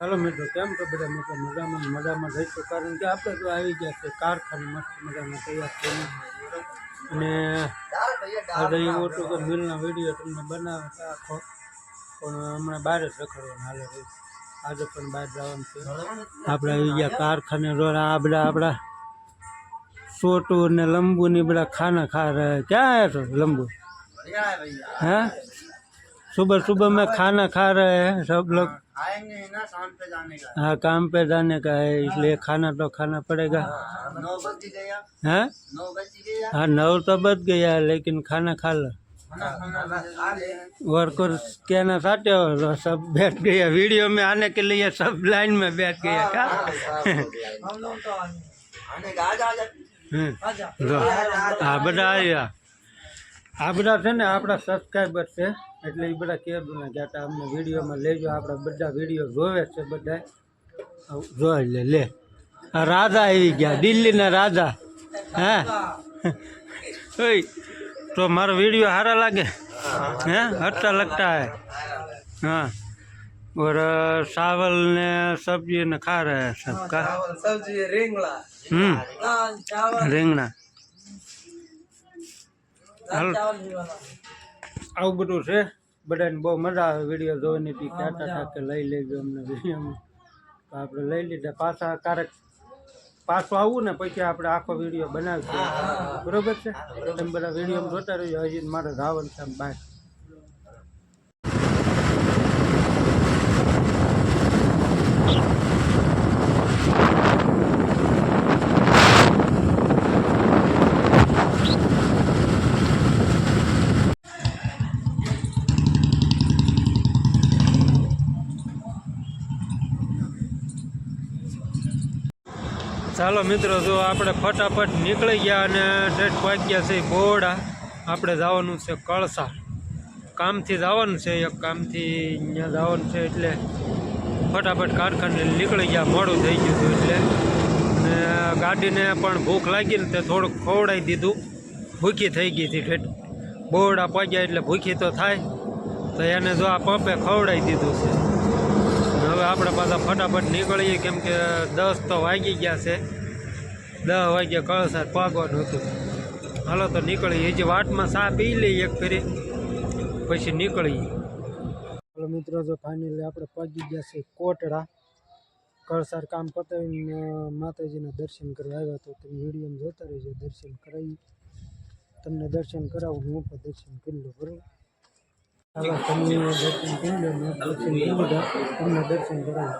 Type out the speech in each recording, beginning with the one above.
ચાલો મિત્રો કેમ તો બધા મિત્રો મજામાં મજામાં રહીશું કારણ કે આપણે તો આવી ગયા છે કારખાને મસ્ત મજામાં તૈયાર થઈને અને આજે એવું હતું કે મિલના વીડિયો તમને બનાવે આખો પણ હમણાં બહાર જ રખડવાનું હાલે રહી આજે પણ બહાર જવાનું છે. આપણે આવી ગયા કારખાને રોડ આ બધા આપણા સોટુ ને લંબુ ને બધા ખાના ખા રહ્યા ક્યાં આવ્યા છો લંબુ? हैं सुबह सुबह में खाना खा रहे हैं सब लोग आएंगे ना शाम पे जाने का हाँ काम पे जाने का है इसलिए खाना तो खाना पड़ेगा नौ बज गया हैं नौ बज गया हाँ नौ तो बज गया है लेकिन खाना खा लो खाना खाना खा ले वर्कर कहना चाहते हो तो सब बैठ गया वीडियो में आने के लिए सब लाइन में बैठ गया क्या हम लोग तो आने का आज आ जा હમ. જો આ બધા આવ્યા આ બધા છે ને આપણા સબસ્ક્રાઈબર છે એટલે એ બધા કહેતું ને કે આ અમને વિડીયોમાં લેજો આપણા બધા વિડીયો જોવે છે બધા જોઈ લે લે આ રાજા આવી ગયા દિલ્હીના રાજા હા ઓય તો મારો વિડીયો સારા લાગે હે अच्छा लगता है हाँ और चावल ने सब्जी ने खा रहे हैं सब का सब्जी रिंगला हम्म दाल चावल રીંગણા હાલ આવું બધું છે. બધાને બહુ મજા આવે વીડિયો જોવાની. હતી કહેતા હતા કે લઈ લેજો અમને વિડીયોમાં તો આપણે લઈ લીધા. પાછા ક્યારેક પાછું આવવું ને પછી આપણે આખો વીડિયો બનાવીશું. બરોબર છે? તમે બધા વીડિયો જોતા રહીએ હજી મારે ધાવન છે આમ ચાલો મિત્રો, જો આપણે ફટાફટ નીકળી ગયા અને ઠેઠ વાગ્યા છે બોડા. આપણે જવાનું છે કળસા. કામથી જવાનું છે, એક કામથી અહીંયા જવાનું છે એટલે ફટાફટ કારખાને નીકળી ગયા, મોડું થઈ ગયું હતું એટલે. અને ગાડીને પણ ભૂખ લાગી ને તે થોડુંક ખવડાવી દીધું. ભૂખી થઈ ગઈ હતી ઠેઠ. બોરડા પગ્યા એટલે ભૂખી તો થાય. તો એને જો આ પંપે ખવડાવી દીધું છે. હવે આપણે પાછા ફટાફટ નીકળીએ, કેમ કે દસ તો વાગી ગયા છે. દસ વાગ્યા કળસાર પાગવાનું હતું. હાલો તો નીકળીએ. હજી વાટમાં સા પી લઈએ એક ફેરી, પછી નીકળીએ. હાલો મિત્રો, જો ફાઇનલી આપણે પહોંચી ગયા છે કોટડા. કળસાર કામ પતાવીને માતાજીના દર્શન કરવા આવ્યા તો તમે વિડીયોમાં જોતા રહીજો, દર્શન કરાવી. તમને દર્શન કરાવું, હું પણ દર્શન કરી લઉં, બરાબર? હવે તમને દર્શન કરી લો દર્શન કરી લીધા. તમને દર્શન કરાવી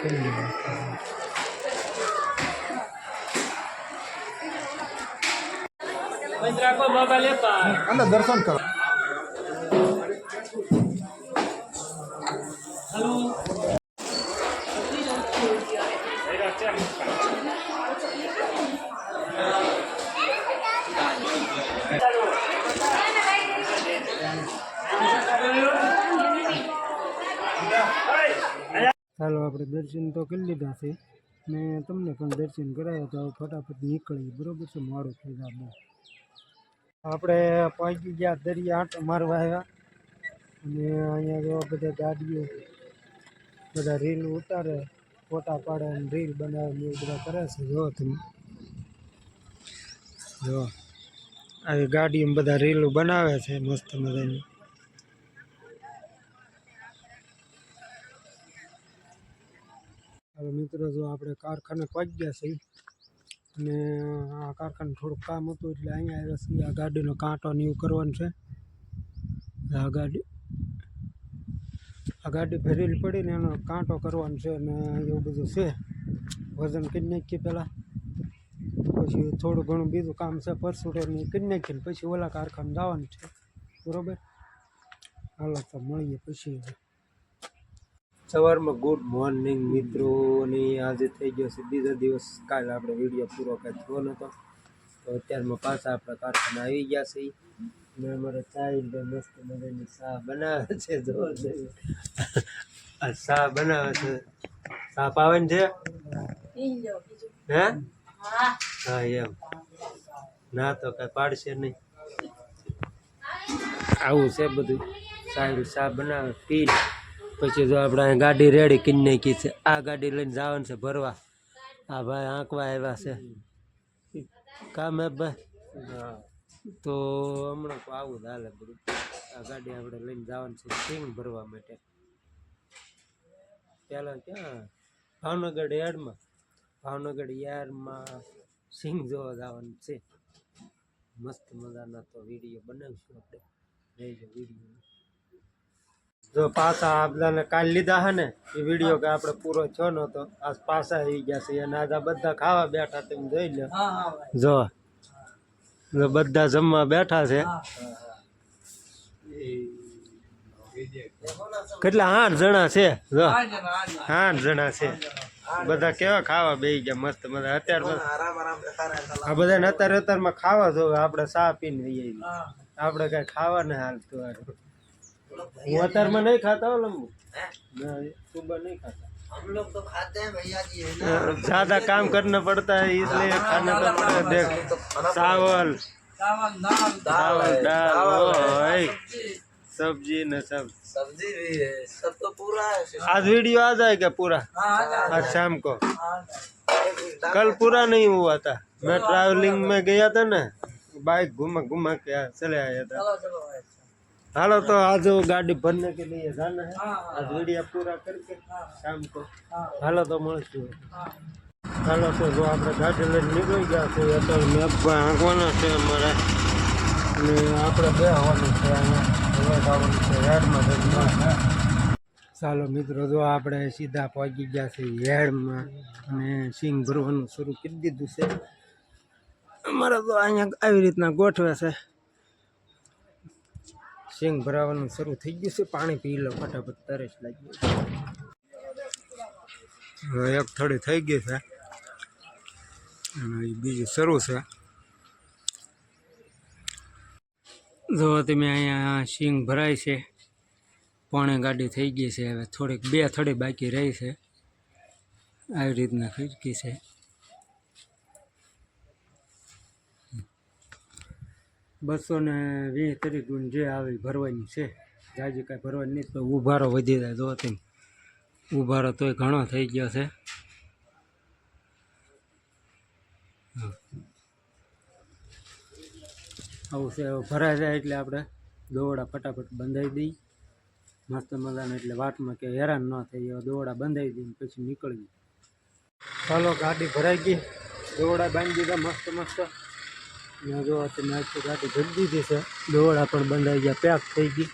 કરી દર્શન કરો. આપણે દર્શન તો કરી લીધા છે. ને તમને પણ દર્શન કરાવ્યા તો ફટાફટ નીકળીએ. બરોબર છે? મોડું થઈ જાય બહુ આપણે પહોંચી ગયા દરિયા આંટો મારવા આવ્યા. અને અહીંયા જેવા બધા ગાડીઓ, બધા રીલ ઉતારે, ફોટા પાડે અને રીલ બનાવે એવું બધા કરે છે. જો તમે. જો. આવી ગાડીઓ બધા રીલો બનાવે છે મસ્ત મજાની. હવે મિત્રો, જો આપણે કારખાને પહોંચી ગયા છીએ અને આ કારખાને થોડુંક કામ હતું એટલે અહીંયા આવ્યા છીએ. આ ગાડીનો કાંટો ને એવું કરવાનું છે. આ ગાડી આ ગાડી ભરેલી પડીને એનો કાંટો કરવાનો છે અને એવું બધું છે. વજન કરી નાખીએ પહેલાં. પછી થોડું ઘણું બીજું કામ છે પરસુટેની કરી નાખીને પછી ઓલા કારખાને જવાનું છે. બરાબર? હાલો તો મળીએ પછી સવારમાં ગુડ મોર્નિંગ મિત્રોની આજે થઈ ગયો છે બીજો દિવસ. કાલ આપણે વીડિયો પૂરો કાંઈ થયો નહોતો. તો અત્યારમાં પાછા આપણા કારખાના આવી ગયા છે. ને અમારે ચાઇલ્ડ મસ્ત મજાની ચા બનાવે છે. જો આ ચા બનાવે છે. ચા પાવે છે? હે? હા, એમ. ના તો કાંઈ પાડશે નહીં. આવું છે બધું. સારું ચા બનાવે, પી પછી જો આપણે ગાડી રેડી કરી નાખી છે. આ ગાડી લઈને જવાનું છે ભરવા. આ ભાઈ આંકવા આવ્યા છે. કામ હે ભાઈ? તો હમણાં આવું જ હાલે બધું. આ ગાડી આપણે લઈને જવાનું છે સિંગ ભરવા માટે. પહેલાં ક્યાં? ભાવનગર યાર્ડમાં ભાવનગર યાર્ડમાં સિંગ જોવા જવાનું છે. મસ્ત મજાના તો વીડિયો બનાવીશું આપણે. રહેજો વીડિયો જો પાછા આ બધાને કાલ લીધા હે ને એ વીડિયો કે આપણે પૂરો થયો નતો આજ પાછા આવી ગયા છે. અને આજ આ બધા ખાવા બેઠા તમે જોઈ લો જો જો બધા જમવા બેઠા છે. કેટલા? આઠ જણા છે. જો આઠ જણા છે. બધા કેવા ખાવા બે ગયા મસ્ત મજા. અત્યારે આ બધાને અત્યારે અત્યારમાં ખાવા જો આપણે ચા પીને આપણે કઈ ખાવા ને હાલતું मटर में नहीं खाता हूँ सुबह नहीं खाता। हम लोग तो खाते हैं भैया जी है हाँ, ज़्यादा काम करना पड़ता है इसलिए खाना तो पड़ता है देख तो चावल। चावल दाल सब्ज़ी। न सब। सब्ज़ी भी है सब तो पूरा है। आज वीडियो आ जाएगा पूरा? हाँ, आज शाम को। कल पूरा नहीं हुआ था। मैं ट्रैवलिंग में गया था ना बाइक घुमा घुमा के चले आया था। चलो चलो भाई हालो तो आज वो गाड़ी भरने के लिए जाना है हाँ आज वीडियो पूरा करके शाम को हाँ હાલો તો મળશું हाँ હાલો તો જો આપણે ગાડી લઈને નીકળી ગયા છે અત્યારે મેપ પર આંકવાના છે અમારે અને આપણે બે આવવાનું છે અહીંયા હવે આવવાનું છે હેડમાં ચાલો મિત્રો જો આપણે સીધા પહોંચી ગયા છે હેડમાં અને સિંગ ભરવાનું શરૂ કરી દીધું છે અમારે તો અહીંયા આવી રીતના ગોઠવે છે સિંગ ભરાવાનું શરૂ થઈ ગયું છે. પાણી પી લો, ફટાફટ તરસ લાગી એક થોડી થઈ ગઈ છે. અને બીજું શરૂ છે. જો તમે અહીંયા સિંગ ભરાય છે. પોણે ગાડી થઈ ગઈ છે. હવે થોડીક બે થોડી બાકી રહી છે. આવી રીતના ખીચકી છે. બસો ને વીસ ત્રીસ ગુણ જે આવે ભરવાની છે જાજી કાંઈ ભરવાની નહીં તો ઉભારો વધી જાય જો તમે. ઉભારો તોય ઘણો થઈ ગયો છે. આવું છે ભરાઈ જાય એટલે આપણે દોવડા ફટાફટ બંધાઈ દઈ મસ્ત મજાને એટલે વાટમાં કે હેરાન ન થઈ એવા દોવડા બંધાઈ દઈને પછી નીકળવી ચાલો ગાડી ભરાઈ ગઈ. દોવડા બાંધી દીધા, મસ્ત મસ્ત. ને જો તમે આખી ગાડી જલ્દી છે. દોરડા પણ બંધાઈ ગયા, પેક થઈ ગઈ.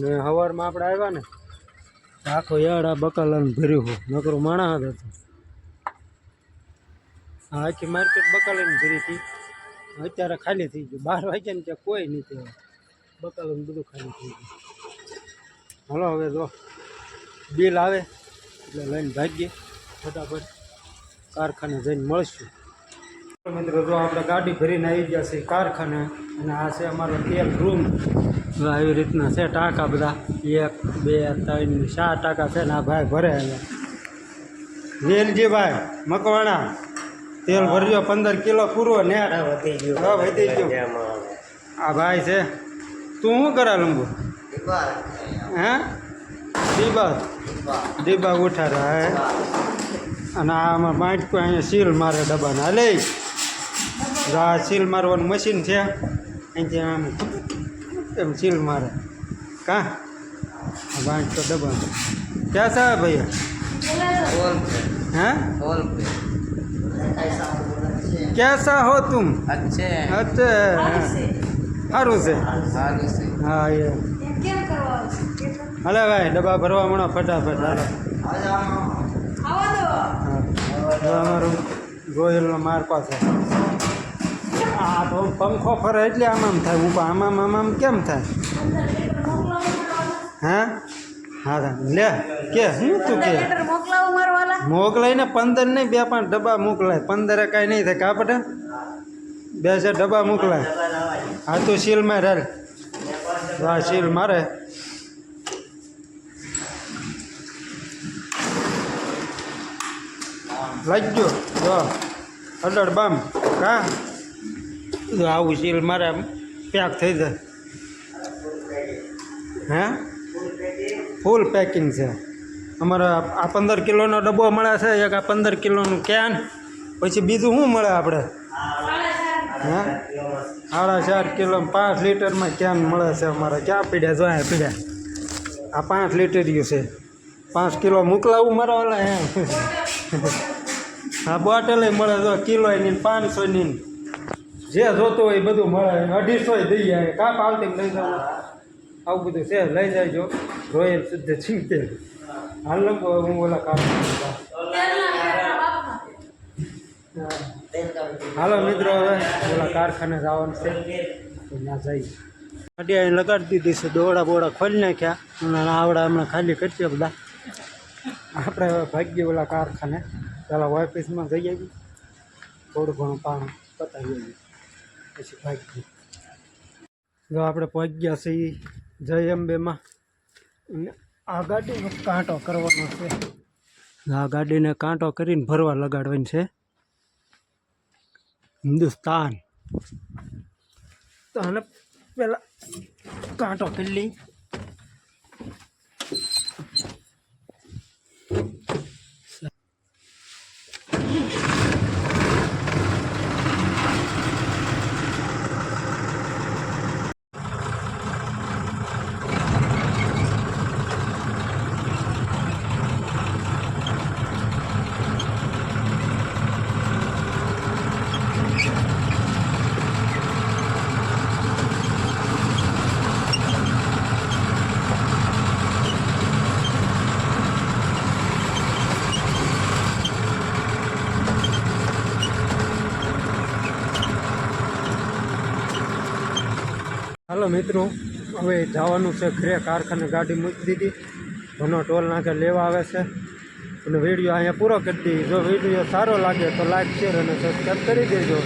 ને સવારમાં આપણે આવ્યા ને આખો યાડા બકાલાને ભર્યું હોય નકરું હતો. હા આખી માર્કેટ બકાલાની ભરી હતી. અત્યારે ખાલી થઈ ગયું. બાર વાગ્યા ને ત્યાં કોઈ નહીં ત્યાં બકાલાનું બધું ખાલી થઈ ગયું. હલો, હવે જો બિલ આવે, એટલે લઈને ભાગીએ. ફટાફટ કારખાને જઈને મળશું. મિત્રો જો આપણે ગાડી ભરીને આવી ગયા છે કારખાને અને આ છે અમારો તેલ રૂમ જો આવી રીતના છે ટાંકા બધા. એક બે ત્રણ ચાર ટાંકા છે ને આ ભાઈ ભરે અહીંયા. વેલજી ભાઈ મકવાણા તેલ ભરજો પંદર કિલો પૂરો ને. વધી ગયું. હા વધી ગયું. આ ભાઈ છે. તું શું કરા લંબુ? હે? દીબા દીબા ઉઠાડા હે. અને આ આમાં બાંટકો અહીંયા સીલ મારે ડબ્બાના લે જો આ સીલ મારવાનું મશીન છે અહીંથી આમ એમ સીલ મારે કાં આ બાંટકો ડબ્બા ક્યાં સાહેબ ભૈયા बोल पे हैं बोल पे कैसा हो तुम अच्छे हैं अच्छा સારું છે आगे से હા એ હાલે ભાઈ ડબ્બા ભરવા મળો ફટાફટ હાલો હા હવે અમારું ગોહિલનો મારકો છે આ તો પંખો ફરે એટલે આમ આમ થાય ઊભા આમામ આમ આમ કેમ થાય? હા? હા. લે કે શું તું કે? મોકલાય ને પંદર નહીં બે પાંચ ડબ્બા મોકલાય. પંદરે કાંઈ નહીં થાય. કાપડે? બે ચાર ડબ્બા મોકલાય. હા તું સીલ મારે હા સીલ મારે. લાગ્યો જો. અડડ બામ. કા? આવું સીલ મારે પેક થઈ જાય. હે? ફૂલ પેકિંગ છે. અમારા આ પંદર કિલોનો ડબ્બો મળે છે, એક આ પંદર કિલોનું કેન પછી બીજું શું મળે આપણે? હે? સાડા ચાર કિલો પાંચ લીટરમાં કેન મળે છે અમારે. ક્યાં પીડ્યા? જો અહીંયા પીડ્યા. આ પાંચ લીટરિયું છે. પાંચ કિલો મોકલાવું મારા ઓલા હે આ બોટલે મળે તો કિલોની પાંચસોની જે જોતું હોય એ બધું મળે. અઢીસો દઈ જાય કાં પાલતી લઈ જાવ આવું બધું છે. લઈ જાયજો. રોયલ શુદ્ધ છીંકે. હાલ હું ઓલા કામ હાલો મિત્રો, હવે ઓલા કારખાને જવાનું છે. ત્યાં જઈએ. અડિયા લગાડી દીધી છે. દોડા બોડા ખોલી નાખ્યા. અને આવડા હમણાં ખાલી કરશે બધા. આપણે હવે ભાગ્ય ઓલા કારખાને. પેલા ઓફિસમાં જઈ આવીએ. થોડું ઘણું પાણી પતાવી આવીએ. પછી ભાગીએ જો આપણે પહોંચી ગયા છીએ જય અંબેમાં અને આ ગાડીનો કાંટો કરવાનો છે. આ ગાડીને કાંટો કરીને ભરવા લગાડવાની છે. હિન્દુસ્તાન. તો આને પેલા કાંટો કરી લઈ હાલો મિત્રો, હવે જવાનું છે ઘરે કારખાને ગાડી મૂકી દીધી. ઘણો ટોલ નાખે લેવા આવે છે. અને વીડિયો અહીંયા પૂરો કરી દઈએ. જો વીડિયો સારો લાગે તો લાઈક શેર અને સબસ્ક્રાઈબ કરી દેજો.